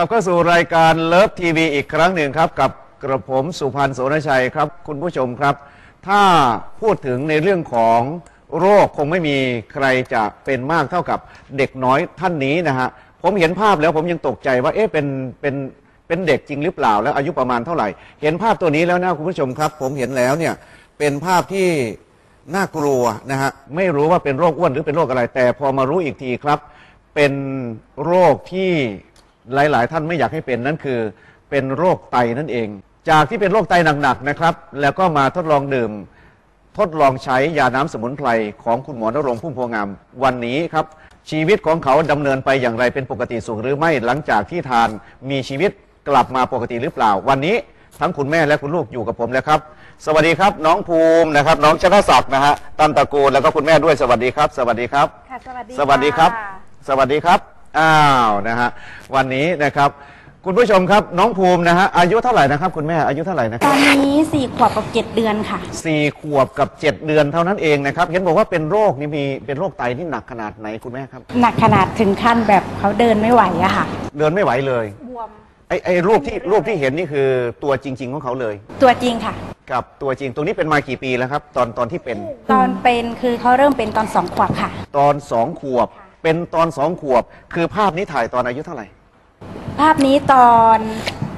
กลับเข้าสู่รายการเลิฟทีวีอีกครั้งหนึ่งครับ กับกระผมสุพันธ์โสนชัยครับ คุณผู้ชมครับ ถ้าพูดถึงในเรื่องของโรคคงไม่มีใครจะเป็นมากเท่ากับเด็กน้อยท่านนี้นะฮะผมเห็นภาพแล้วผมยังตกใจว่าเอ๊ะเป็นเป็นเป็นเด็กจริงหรือเปล่าแล้วอายุประมาณเท่าไหร่ เห็นภาพตัวนี้แล้วนะคุณผู้ชมครับ ผมเห็นแล้วเนี่ยเป็นภาพที่น่ากลัวนะฮะไม่รู้ว่าเป็นโรคอ้วนหรือเป็นโรคอะไร แต่พอมารู้อีกทีครับ เป็นโรคที่ หลาย ๆ ท่านไม่อยากให้เป็นนั่นคือ เป็นโรคไตนั่นเอง จากที่เป็นโรคไตหนักๆนะครับ แล้วก็มาทดลองดื่ม ทดลองใช้ยาน้ำสมุนไพรของคุณหมอนรงค์พุ่มพวงงามวันนี้ครับชีวิตของเขาดำเนินไปอย่างไรเป็นปกติสุขหรือไม่หลังจากที่ทานมีชีวิตกลับมาปกติหรือเปล่า วันนี้ทั้งคุณแม่และคุณลูกอยู่กับผมแล้วครับ สวัสดีครับ น้องภูมินะครับ น้องชนะศักดิ์นะฮะตันตระกูลแล้วก็คุณแม่ด้วยสวัสดีครับ สวัสดีครับค่ะสวัสดีสวัสดีครับะสวัสดีครับ อ้าวนะฮะวันนี้นะครับ คุณผู้ชมครับน้องภูมินะฮะอายุเท่าไหร่นะครับ คุณแม่อายุเท่าไหร่นะคตรับอนนี้สี่ขวบกับเจ็ดเดือนค่ะ สี่ขวบกับเจ็ดเดือนเท่านั้นเองนะครับเห็นบอกว่าเป็นโรคนี่มีเป็นโรคไตที่หนักขนาดไหนคุณแม่ครับ หนักขนาดถึงขั้นแบบเขาเดินไม่ไหวอะค่ะ เดินไม่ไหวเลยบวม ไอ้ไอ้รูปที่รูปที่เห็นนี่คือตัวจริง ๆ ของเขาเลย ตัวจริงค่ะ กับตัวจริงตรงนี้เป็นมากี่ปีแล้วครับ ตอนตอนที่เป็นตอนเป็นคือเขาเริ่มเป็นตอนสองขวบค่ะ ตอนสองขวบ เป็นตอนสองขวบ คือภาพนี้ถ่ายตอนอายุเท่าไหร่ ภาพนี้ตอน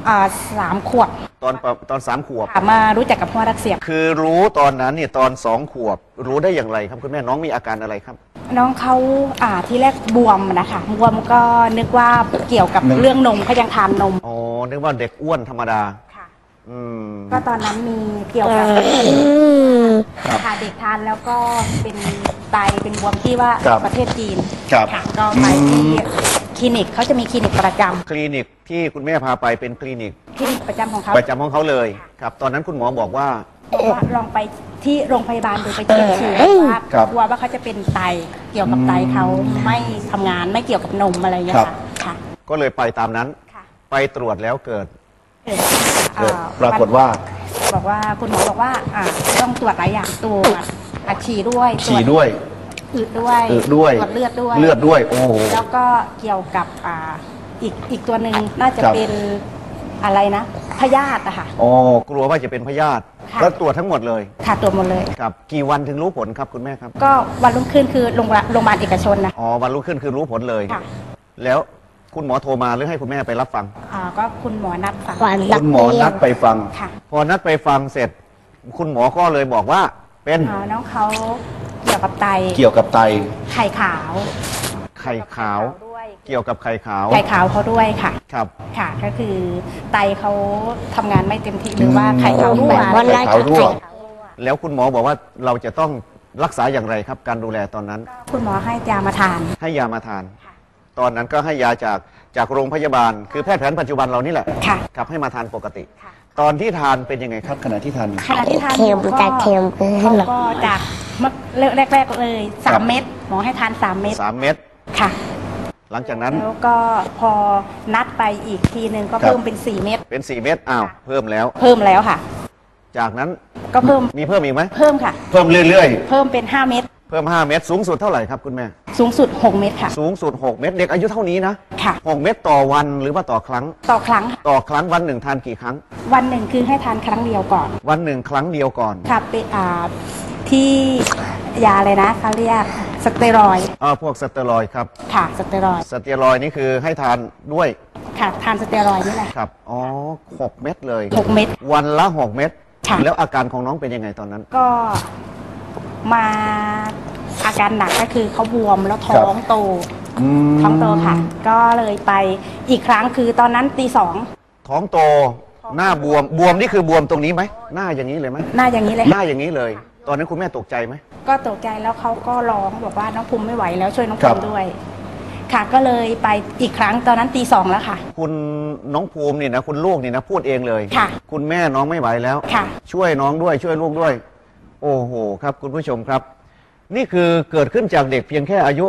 อ่าสามขวบตอนประตอนสามขวบ ค่ะมารู้จักกับพ่อรักเสียบ คือรู้ตอนนั้นเนี่ยตอนสองขวบ รู้ได้อย่างไรครับคุณแม่น้องมีอาการอะไรครับ น้องเขาอ่าที่แรกบวมนะคะบวมก็นึกว่าเกี่ยวกับนึกเรื่องนมเขายังทานนมอ๋อนึกว่าเด็กอ้วนธรรมดา ค่ะ อืม ก็ตอนนั้นมีเกี่ยวกับค่ะเด็กทานแล้วก็เป็น ไตเป็นบวมที่ว่าครับประเทศจีนครับค่ะก็ไปที่คลินิกเขาจะมีคลินิกประจำคลินิกที่คุณแม่พาไปเป็นคลินิกคลินิกประจำของเขาประจำของเขาเลยครับตอนนั้นคุณหมอบอกว่า บอกว่าลองไปที่โรงพยาบาลดูไปเช็คฉี่ว่าครับกลัวว่าเขาจะเป็นไตเกี่ยวกับไตเขาไม่ทำงานไม่เกี่ยวกับนมอะไรอย่างเงี้ยครับ ค่ะค่ะก็เลยไปตามนั้น ค่ะไปตรวจแล้วเกิดเกิดเกิดอ่ปรากฏว่า บอกว่าคุณหมอบอกว่าอ่าต้องตรวจหลายอย่างตรวจ อัดฉี่ด้วยตรฉี่จด้วยอึด้วยอึด้วยตรวจเลือดด้วย เลือดด้วยโอ้โห แล้วก็เกี่ยวกับอ่าอีกอีกตัวหนึ่งน่าจะครับ เป็นอะไรนะพยาธิอะค่ะ อ๋อกลัวว่าจะเป็นพยาธิค่ะ แล้วตรวจทั้งหมดเลยค่ะตรวจหมดเลย ครับกี่วันถึงรู้ผลครับคุณแม่ครับก็วันรุ่งขึ้นคือโรงพยาบาลโรงพยาบาลเอกชนนะ อ๋อวันรุ่งขึ้นคือรู้ผลเลย ค่ะ แล้วคุณหมอโทรมาหรือให้คุณแม่ไปรับฟัง อ่าก็คุณหมอนัดฟังคุณหมอนัดไปฟัง ค่ะ พอนัดไปฟังเสร็จ คุณหมอก็เลยบอกว่า เป็นอ่าน้องเขาเกี่ยวกับไตเกี่ยวกับไต ไข่ขาวไข่ขาว ด้วยเกี่ยวกับไข่ขาว ไข่ขาวเขาด้วยค่ะ ครับ ค่ะ ก็คือไตเขาทำงานไม่เต็มที่หรือว่าไข่ขาวรั่วแบบว่าไข่ขาวรั่ว ไข่ขาวรั่ว แล้วคุณหมอบอกว่าเราจะต้องรักษาอย่างไรครับ การดูแลตอนนั้น คุณหมอให้ยามาทาน ให้ยามาทาน ค่ะ ตอนนั้นก็ให้ยาจากจากโรงพยาบาล คือแพทย์แผนปัจจุบันเรานี่แหละค่ะ ครับให้มาทานปกติ ค่ะ ตอนที่ทานเป็นยังไงครับขณะที่ทานขณะที่ทานเค็มก็แต่เค็มเกินเขาหรอก็จากเมื่อแรกๆเลยสามเม็ดหมอให้ทานสามเม็ดสามเม็ดค่ะ หลังจากนั้นแล้วก็พอนัดไปอีกทีหนึ่งก็ครับเพิ่มเป็นสี่เม็ดเป็นสี่เม็ดอ้าวเพิ่มแล้ว เพิ่มแล้วค่ะ จากนั้นก็เพิ่มมีเพิ่มอีกไหมเพิ่มค่ะ เพิ่มเรื่อยเพิ่มเป็นห้าเม็ดๆ เพิ่ม 5 เม็ดสูงสุดเท่าไหร่ครับคุณแม่ สูงสุดหกเม็ดค่ะ สูงสุด 6 เม็ดเด็กอายุเท่านี้นะค่ะ 6 เม็ดต่อวันหรือว่าต่อครั้ง ต่อครั้งค่ะต่อครั้งวันหนึ่งทานกี่ครั้ง วันหนึ่งคือให้ทานครั้งเดียวก่อน วันหนึ่งครั้งเดียวก่อนค่ะเป็นอ่าที่ยาเลยนะเขาเรียกสเตียรอยด์อ่าพวกสเตียรอยด์ครับค่ะสเตียรอยด์สเตียรอยด์นี่คือให้ทานด้วยค่ะ ทานสเตียรอยด์นี่แหละ ครับอ๋อหกเม็ดเลย หกเม็ดวันละ 6 เม็ดค่ะ แล้วอาการของน้องเป็นยังไงตอนนั้น ก็มา อาการหนักก็คือเขาบวมแล้วท้องโตท้องโตค่ะ ก็เลยไปอีกครั้งคือตอนนั้นตีสอง ท้องโต หน้าบวม บวมนี่คือบวมตรงนี้ไหม หน้าอย่างนี้เลยไหมหน้าอย่างนี้เลยหค่ะน้าอย่างนี้เลย ตอนนั้นคุณแม่ตกใจไหม ก็ตกใจแล้วเขาก็ร้องบอกว่าน้องภูมิไม่ไหวแล้วช่วยน้องครัภูบมิด้วย ค่ะก็เลยไปอีกครั้งตอนนั้นตีสองแล้วค่ะ คุณน้องภูมินี่นะคุณลูกนี่นะพูดเองเลยค่ะคุณแม่น้องไม่ไหวแล้ว ค่ะ ช่วยน้องด้วยช่วยลูกด้วย โอ้โหครับ คุณผู้ชมครับ นี่คือเกิดขึ้นจากเด็กเพียงแค่อายุ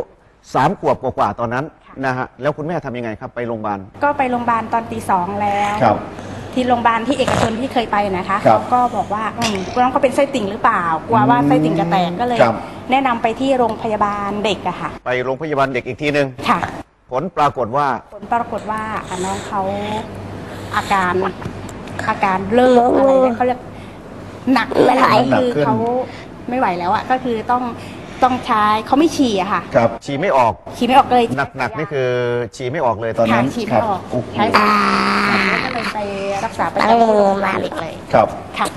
สามขวบกว่าๆตอนนั้นค่ะนะฮะแล้วคุณแม่ทำยังไงครับไปโรงพยาบาล ก็ไปโรงพยาบาลตอนตีสองแล้ว ครับ ที่โรงพยาบาลที่เอกชนที่เคยไปนะคะครับเขาก็บอกว่าอืมน้องเขาเป็นไส้ติ่งหรือเปล่า กลัวว่าไส้ติ่งจะแตกก็เลย ครับ แนะนำไปที่โรงพยาบาลเด็กอะค่ะ ไปโรงพยาบาลเด็กอีกทีหนึ่งค่ะ ผลปรากฏว่า ผลปรากฏว่าอะน้องเขาอาการอาการเริ่มอะไรเนี่ยเขาเรียกหนักไปหลายหนักคือขึ้น เขา ไม่ไหวแล้วอะก็คือต้องต้องใช้เขาไม่ฉี่อะค่ะครับฉี่ไม่ออกฉี่ไม่ออกเลยหนักๆนี่คือฉี่ไม่ออกเลยตตออนนค่ะนั้นฉี่คไม่รับออกโอ้โหใช้สารแล้วก็เลยไปรักษาประจำที่โรงพยาบาลเลยครับค่ะ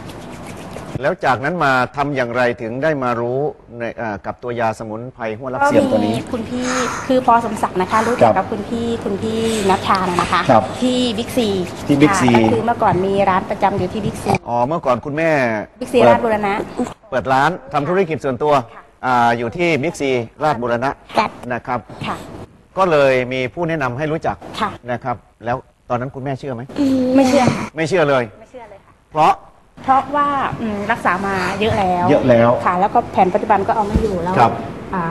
แล้วจากนั้นมาทำอย่างไรถึงได้มารู้ในอ่ากับตัวยาสมุนไพรหัวลักก็เสียมตัวมีนี้คุณพี่คือพอสมศักดิ์นะคะ รู้จักกับคุณพี่คุณพี่นัชชานะนะคะครับที่บิ๊กซีที่ Big C ก็คือเมื่อก่อนมีร้านประจำอยู่ที่บิ๊กซีอ๋อเมื่อก่อนคุณแม่บิ๊กซีเปิดราชบุรณะเปิดร้านทำธุรกิจส่วนตัวค่ะอ่าอยู่ที่มิกซีราชบุรณะจัดนะครับ ค่ะ ก็เลยมีผู้แนะนำให้รู้จักค่ะ นะครับ แล้วตอนนั้นคุณแม่เชื่อไหม ไม่เชื่อค่ะไม่เชื่อเลย ไม่เชื่อเลยค่ะ เพราะ เพราะว่าอืมรักษามาเยอะแล้วเยอะแล้วค่ะ แล้วก็แผนปัจจุบันก็เอาไม่อยู่แล้วครับ อ่า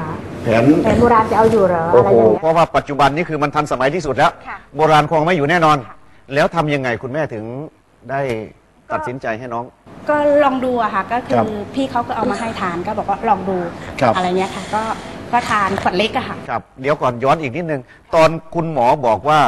แผน แผนโบราณจะเอาอยู่เหรอโอ้อะไรโหอย่างเงี้ยเพราะว่าปัจจุบันนี่คือมันทันสมัยที่สุดแล้ว ค่ะ โบราณคงไม่อยู่แน่นอนค่ะแล้วทำยังไงคุณแม่ถึงได้ ตัดสินใจให้น้อง ก็ลองดูอะค่ะ ก็คืครัอบพี่เขาก็เอามาให้ทานก็บอกว่าลองดูครับ อะไรเงี้ยค่ะ ก็ก็ทานขวดเล็กอะค่ะ ครับ เดี๋ยวก่อนย้อนอีกนิดนึง ตอนคุณหมอบอกว่า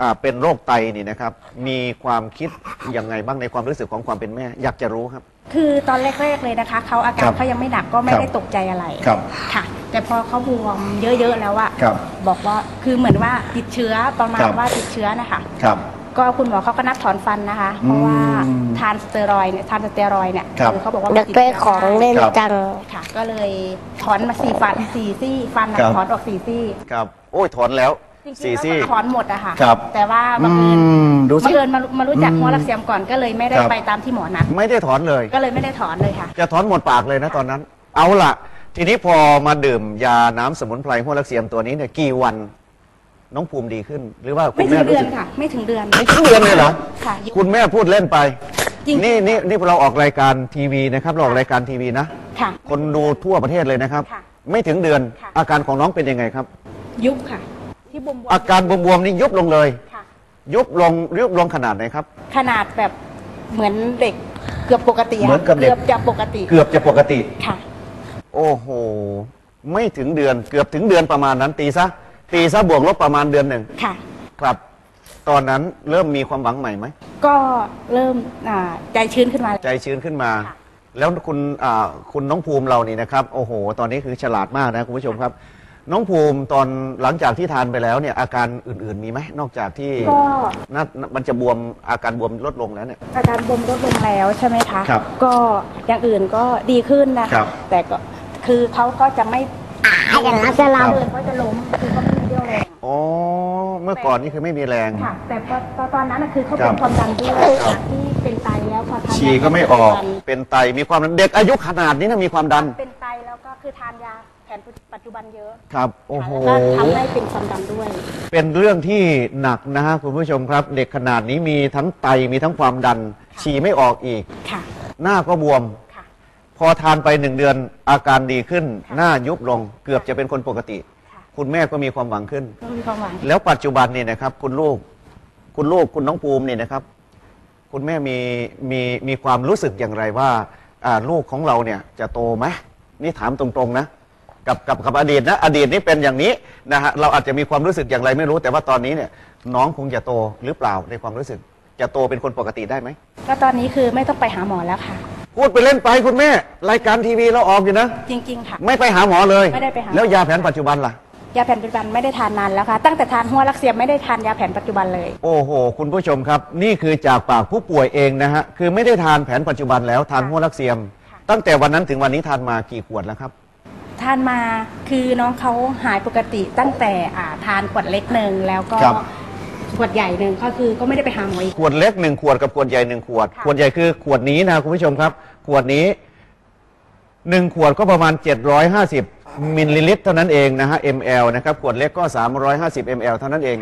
อ่าเป็นโรคไตนี่นะครับ มีความคิดยังไงบ้างในความรู้สึกของความเป็นแม่ อยากจะรู้ครับ คือตอนแรกๆเลยนะคะเขาอาการครับเขายังไม่หนักก็ไม่ครับได้ตกใจอะไรครับค่ะ แต่พอเขาบวมเยอะๆแล้วอะครับบอกว่าคือเหมือนว่าติดเชื้อประมาณครับ ว่าติดเชื้อนะคะ ครับ ก็คุณหมอเขาก็นัดถอนฟันนะคะ เพราะว่าอืมทานสเตียรอยด์เนี่ยทานสเตียรอยด์เนี่ยครับ คือเขาบอกว่าอยากได้ของเล่นครับ จัง ค่ะ ก็เลยถอนมาสี่ฟันสี่ซี่ฟันน่ะครับ ถอนออกสี่ซี่ครับ โอ้ยถอนแล้วจริงๆสี่แล้วซี่ ถอนหมดอะค่ะ ครับ แต่ว่าอืบังเอิญมดูสิ บังเอิญมามารู้จักอืมหัวรักเสียมก่อนก็เลยไม่ได้ครับ ไปตามที่หมอนัดไม่ได้ถอนเลย ก็เลยไม่ได้ถอนเลยค่ะ จะถอนหมดปากเลยนะตอนนั้น เอาล่ะ ทีนี้พอมาดื่มยาน้ำสมุนไพรหัวลักเสียมตัวนี้เนี่ยกี่วัน น้องภูมิดีขึ้น หรือว่าคุไม่ณถึแม่งเดืรู้อนสึกค่ะ ไม่ถึงเดือน ไม่ถึงเดือนเลยเหรอค่ะคุณแม่พูดเล่นไป จริง นี่นี่นี่เราออกรายการทีวีนะครับเราออกรายการทีวีนะ ค่ะ คนดูทั่วประเทศเลยนะครับ ค่ะไม่ถึงเดือน ค่ะ อาการของน้องเป็นยังไงครับ ยุบค่ะ ที่บวมๆอาการบวมๆนี่ยุบลงเลย ค่ะ ยุบลงยุบลงขนาดไหนครับ ขนาดแบบเหมือนเด็กเกือบปกติะเหมือนกับเด็กเกือบจะปกติเกือบจะปกติ ค่ะ โอ้โห ไม่ถึงเดือน เกือบถึงเดือนประมาณนั้นตีซะ ตีซะบวกลบประมาณเดือนหนึ่งค่ะ ครับ ตอนนั้นเริ่มมีความหวังใหม่ไหม ก็เริ่มอ่าใจชื้นขึ้นมาแล้วใจชื้นขึ้นมาค่ะแล้วคุณอ่าคุณน้องภูมิเรานี่นะครับ โอ้โห ตอนนี้คือฉลาดมากนะคุณผู้ชมครับ น้องภูมิตอนหลังจากที่ทานไปแล้วเนี่ยอาการอื่นๆมีไหมนอกจากที่ก็ น่ามันจะบวมอาการบวมลดลงแล้วเนี่ย อาการบวมลดลงแล้วใช่ไหมคะครับก็อย่างอื่นก็ดีขึ้นนะครัคะบแต่ก็คือเขาก็จะไม่อ่าอย่างนั้นจะเรา เดินเขาจะล้มคือเขาไม่มีเรี่ยวแรง อ๋อ เมื่อก่อนนี่คือไม่มีแรง ค่ะ แต่พอตอนตอนนั้นน่ะคือเขาครัเป็บนความดันด้วยครับ ที่เป็นไตแล้วพอทานฉี่ก็ไม่ออก เป็นไต มีความดันเด็กอายุขนาดนี้นะมีความดัน เป็นไตแล้วก็คือทานยาแผนปัจจุบันเยอะครับ โอ้โห แล้วก็ทำให้เป็นความดันด้วย เป็นเรื่องที่หนักนะฮะคุณผู้ชมครับ เด็กขนาดนี้มีทั้งไต มีทั้งความดัน ฉี่ไม่ออกอีก ค่ะ หน้าก็บวม ค่ะ พอทานไปหนึ่งเดือนอาการดีขึ้นค่ะหน้ายุบลง เกือบจะเป็นคนปกติ ค่ะคุณแม่ก็มีความหวังขึ้น ก็มีความหวังแล้วปัจจุบันเนี่ยนะครับ คุณลูก คุณลูกคุณน้องภูมิเนี่ยนะครับ คุณแม่มีมีมีความรู้สึกอย่างไรว่าอ่าลูกของเราเนี่ยจะโตไหมนี่ถามตรงๆนะ กับกับกับอดีตนะอดีตนี่เป็นอย่างนี้นะฮะเราอาจจะมีความรู้สึกอย่างไรไม่รู้ แต่ว่าตอนนี้เนี่ย น้องคงจะโตหรือเปล่าในความรู้สึก จะโตเป็นคนปกติได้ไหมก็ตอนนี้คือไม่ต้องไปหาหมอแล้วค่ะ พูดไปเล่นไปคุณแม่ รายการทีวีเราออกอยู่นะ จริง ๆ ค่ะ ไม่ไปหาหมอเลย ไม่ได้ไปหา แล้วยาแผนปัจจุบันล่ะ ยาแผนปัจจุบันไม่ได้ทานนานแล้วค่ะ ตั้งแต่ทานหัวรักเสียมไม่ได้ทานยาแผนปัจจุบันเลย โอ้โห คุณผู้ชมครับ นี่คือจากปากผู้ป่วยเองนะฮะ คือไม่ได้ทานแผนปัจจุบันแล้วทานหัวลักเซียมค่ะตั้งแต่วันนั้นถึงวันนี้ทานมากี่ขวดแล้วครับ ทานมาคือน้องเขาหายปกติตั้งแต่อ่าทานขวดเล็กหนึ่งแล้วก็ครับ ขวดใหญ่หนึ่งก็คือก็ไม่ได้ไปหาหมออีก ขวดเล็กหนึ่งขวดกับขวดใหญ่หนึ่งขวด ค่ะ ขวดใหญ่คือขวดนี้นะคุณผู้ชมครับ ขวดนี้หนึ่งขวดก็ประมาณ 750 มิลลิลิตรเท่านั้นเองนะฮะ ml นะครับขวดเล็กก็ 350 ml เท่านั้นเอง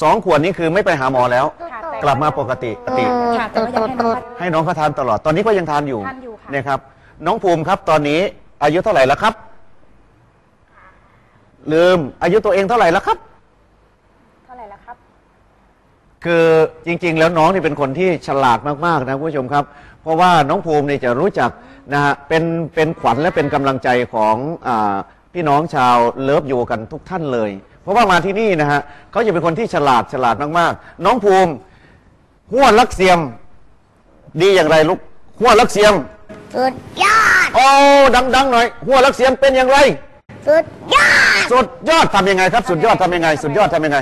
สองขวดนี้คือไม่ไปหาหมอแล้ว ค่ะแต่กลับมาปกติปกติ ค่ะแต่ว่ายังให้น้องให้น้องเขาทานตลอด ตอนนี้ก็ยังทานอยู่ทานอยู่ค่ะ นะครับ น้องภูมิครับตอนนี้อายุเท่าไหร่แล้วครับ ลืมอายุตัวเองเท่าไหร่แล้วครับ เท่าไหร่แล้วครับ คือจริงๆ แล้วน้องนี่เป็นคนที่ฉลาดมากๆนะคุณผู้ชมครับเพราะว่าน้องภูมิเนี่ยจะรู้จักนะฮะเป็นเป็นขวัญและเป็นกำลังใจของอาพี่น้องชาวเลิฟยูกันทุกท่านเลย เพราะว่ามาที่นี่นะฮะเขาจะเป็นคนที่ฉลาดฉลาดมากๆ น้องภูมิหัวลักเสียม ดีอย่างไรลูกหัวลักเสียม สุดยอด โอ้ดังๆหน่อยหัวลักเสียมเป็นอย่างไร สุดยอด สุดยอดทำยังไงครับ สุดยอดทำยังไง สุดยอดทำยังไง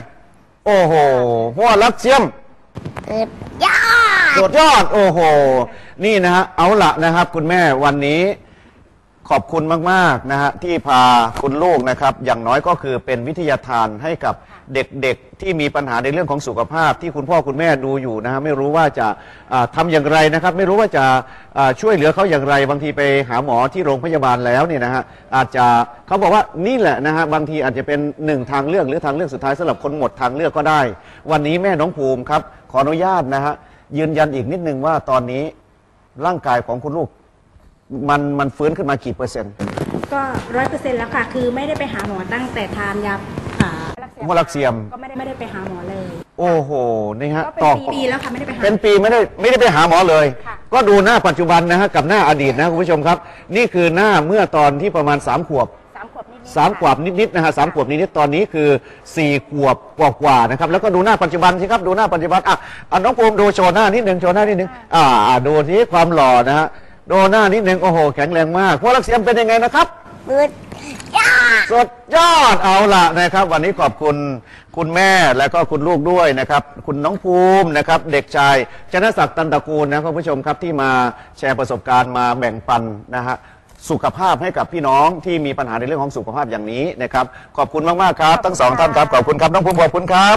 โอ้โหหัวลักเสียม สุดยอด สุดยอดโอ้โห นี่นะฮะเอาละนะครับ คุณแม่วันนี้ขอบคุณมากๆนะฮะที่พาคุณลูกนะครับ อย่างน้อยก็คือเป็นวิทยาทานให้กับเด็กๆที่มีปัญหาในเรื่องของสุขภาพ ที่คุณพ่อคุณแม่ดูอยู่นะฮะไม่รู้ว่าจะอ่าทำอย่างไรนะครับ ไม่รู้ว่าจะอ่าช่วยเหลือเขาอย่างไร บางทีไปหาหมอที่โรงพยาบาลแล้วเนี่ยนะฮะอาจจะเขาบอกว่านี่แหละนะฮะบางทีอาจจะเป็นหนึ่งทางเลือกหรือทางเลือกสุดท้ายสำหรับคนหมดทางเลือกก็ได้ วันนี้แม่น้องภูมิครับขออนุญาตนะฮะ ยืนยันอีกนิดนึงว่าตอนนี้ร่างกายของคุณลูก มันมันฟื้นขึ้นมากี่เปอร์เซ็นต์ก็ร้อยเปอร์เซ็นต์แล้วค่ะ คือไม่ได้ไปหาหมอตั้งแต่ทานยาอ่าหัวลักเซียมก็ไม่ได้ไม่ได้ไปหาหมอเลย โอ้โหนี่ฮะก็เป็นต่อปีๆแล้วค่ะไม่ได้ไปหา เป็นปีไม่ได้ไม่ได้ไปหาหมอเลย ค่ะ ก็ดูหน้าปัจจุบันนะฮะกับหน้าอดีตนะคุณผู้ชมครับ นี่คือหน้าเมื่อตอนที่ประมาณ3ขวบสามขวบนิดๆ สามขวบนิดๆนะฮะสามขวบนิดๆตอนนี้คือสี่ขวบกว่าๆนะครับแล้วก็ดูหน้าปัจจุบันสิครับดูหน้าปัจจุบันอะอะน้องภูมิดูโชว์หน้านิดหนึ่งโชว์หน้านิดหนึ่งอ่าอ่าดูที่ความหล่อนะฮะดูหน้านิดหนึ่งโอ้โหแข็งแรงมากพวกรักเสียมเป็นยังไงนะครับสุดยอดสุดยอดเอาละนะครับ วันนี้ขอบคุณคุณแม่และก็คุณลูกด้วยนะครับ คุณน้องภูมินะครับ เด็กชายชนะศักดิ์ตันตระกูลนะคุณผู้ชมครับที่มาแชร์ประสบการณ์มาแบ่งปันนะฮะ สุขภาพให้กับพี่น้องที่มีปัญหาในเรื่องของสุขภาพอย่างนี้นะครับ ขอบคุณมากๆครับ ทั้งสองท่านครับ ขอบคุณครับ น้องภูมิขอบคุณครับ